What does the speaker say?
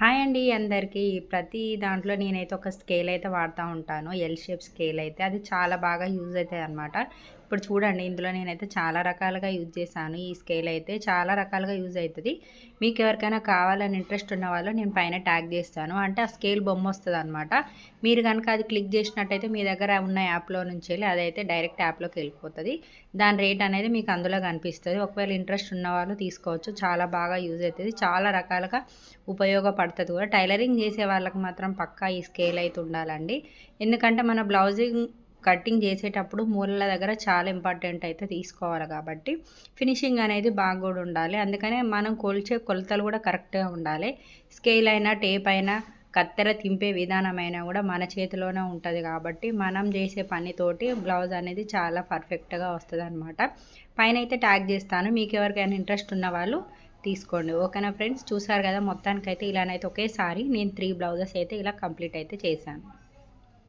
Hi అండి అందరికీ. ప్రతి దాంట్లో నేనైతే ఒక స్కేల్ అయితే వాడుతూ ఉంటాను. ఎల్ షేప్ స్కేల్ అయితే. అది చాలా బాగా యూజ్ అవుతుంది అనమాట ఇప్పుడు చూడండి ఇందులో నేనైతే చాలా రకాలుగా యూజ్ చేశాను. ఈ స్కేల్ అయితే చాలా రకాలుగా యూజ్ అవుతుంది. మీకు ఎవరికైనా కావాలని ఇంట్రెస్ట్ ఉన్న వాళ్ళు నేను పైన ట్యాగ్ చేస్తాను. అంటే ఆ స్కేల్ బొమ్మ వస్తుంది అనమాట మీరు కనుక అది క్లిక్ చేసినట్టయితే మీ దగ్గర ఉన్న యాప్లో నుంచి వెళ్ళి అదైతే డైరెక్ట్ యాప్లోకి వెళ్ళిపోతుంది. దాని రేట్ అనేది మీకు అందులో కనిపిస్తుంది. ఒకవేళ ఇంట్రెస్ట్ ఉన్న వాళ్ళు తీసుకోవచ్చు. చాలా బాగా యూజ్ అవుతుంది. చాలా రకాలుగా ఉపయోగపడుతుంది కూడా. టైలరింగ్ చేసే వాళ్ళకి మాత్రం పక్కా ఈ స్కేల్ అయితే ఉండాలండి. ఎందుకంటే మన బ్లౌజింగ్ కటింగ్ చేసేటప్పుడు మూలల దగ్గర చాలా ఇంపార్టెంట్ అయితే తీసుకోవాలి కాబట్టి ఫినిషింగ్ అనేది బాగా కూడా ఉండాలి. అందుకనే మనం కొలిచే కొలతలు కూడా కరెక్ట్గా ఉండాలి. స్కేల్ అయినా టేప్ అయినా కత్తెర తింపే విధానమైనా కూడా మన చేతిలోనే ఉంటుంది కాబట్టి మనం చేసే పనితోటి బ్లౌజ్ అనేది చాలా పర్ఫెక్ట్గా వస్తుంది అనమాట పైన అయితే ట్యాగ్ చేస్తాను. మీకు ఎవరికైనా ఇంట్రెస్ట్ ఉన్న వాళ్ళు తీసుకోండి. ఓకేనా ఫ్రెండ్స్? చూసారు కదా మొత్తానికైతే ఇలానైతే ఒకేసారి నేను త్రీ బ్లౌజెస్ అయితే ఇలా కంప్లీట్ అయితే చేశాను.